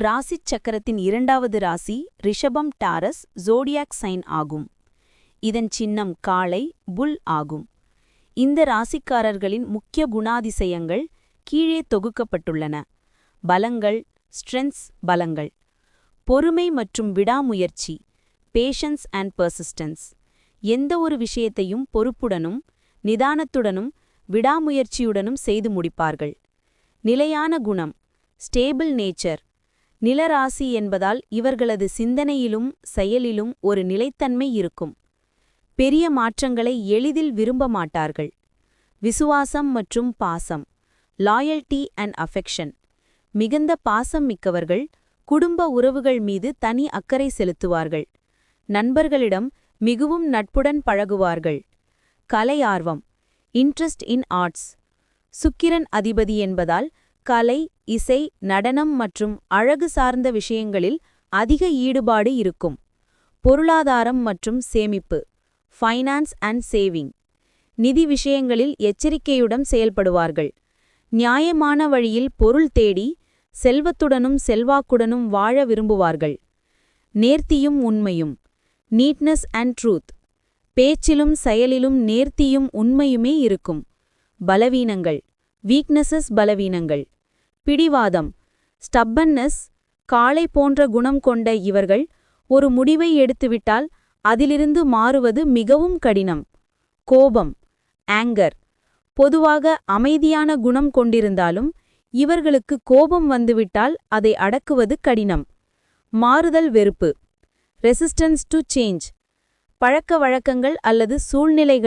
ராசிச் சக்கரத்தின் இரண்டாவது ராசி ரிஷபம் டாரஸ் ஜோடியாக் சைன் ஆகும். இதன் சின்னம் காளை புல் ஆகும். இந்த ராசிக்காரர்களின் முக்கிய குணாதிசயங்கள் கீழே தொகுக்கப்பட்டுள்ளன. பலங்கள் ஸ்ட்ரென்த்ஸ் பலங்கள். பொறுமை மற்றும் விடாமுயற்சி பேஷன்ஸ் அண்ட் பர்சிஸ்டன்ஸ். எந்த ஒரு விஷயத்தையும் பொறுப்புடனும் நிதானத்துடனும் விடாமுயற்சியுடனும் செய்து முடிப்பார்கள். நிலையான குணம் ஸ்டேபிள் நேச்சர் நிலராசி என்பதால் இவர்களது சிந்தனையிலும் செயலிலும் ஒரு நிலைத்தன்மை இருக்கும். பெரிய மாற்றங்களை எளிதில் விரும்ப மாட்டார்கள். விசுவாசம் மற்றும் பாசம் லாயல்டி அண்ட் அஃபெக்ஷன் மிகுந்த பாசம் மிக்கவர்கள் குடும்ப உறவுகள் மீது தனி அக்கறை செலுத்துவார்கள். நண்பர்களிடம் மிகவும் நட்புடன் பழகுவார்கள். கலை ஆர்வம் இன்ட்ரெஸ்ட் இன் ஆர்ட்ஸ் சுக்கிரன் அதிபதி என்பதால் கலை இசை நடனம் மற்றும் அழகு சார்ந்த விஷயங்களில் அதிக ஈடுபாடு இருக்கும். பொருளாதாரம் மற்றும் சேமிப்பு ஃபைனான்ஸ் அண்ட் சேவிங் நிதி விஷயங்களில் எச்சரிக்கையுடன் செயல்படுவார்கள். நியாயமான வழியில் பொருள் தேடி செல்வத்துடனும் செல்வாக்குடனும் வாழ விரும்புவார்கள். நேர்த்தியும் உண்மையும் நீட்னஸ் அண்ட் ட்ரூத் பேச்சிலும் செயலிலும் நேர்த்தியும் உண்மையுமே இருக்கும். பலவீனங்கள் வீக்னஸஸ் பலவீனங்கள் பிடிவாதம் ஸ்டப்பன்னஸ் காளை போன்ற குணம் கொண்ட இவர்கள் ஒரு முடிவை எடுத்துவிட்டால் அதிலிருந்து மாறுவது மிகவும் கடினம். கோபம் ஆங்கர் பொதுவாக அமைதியான குணம் கொண்டிருந்தாலும் இவர்களுக்கு கோபம் வந்துவிட்டால் அதை அடக்குவது கடினம். மாறுதல் வெறுப்பு ரெசிஸ்டன்ஸ் டு சேஞ்ச் பழக்க வழக்கங்கள் அல்லது சூழ்நிலைகளை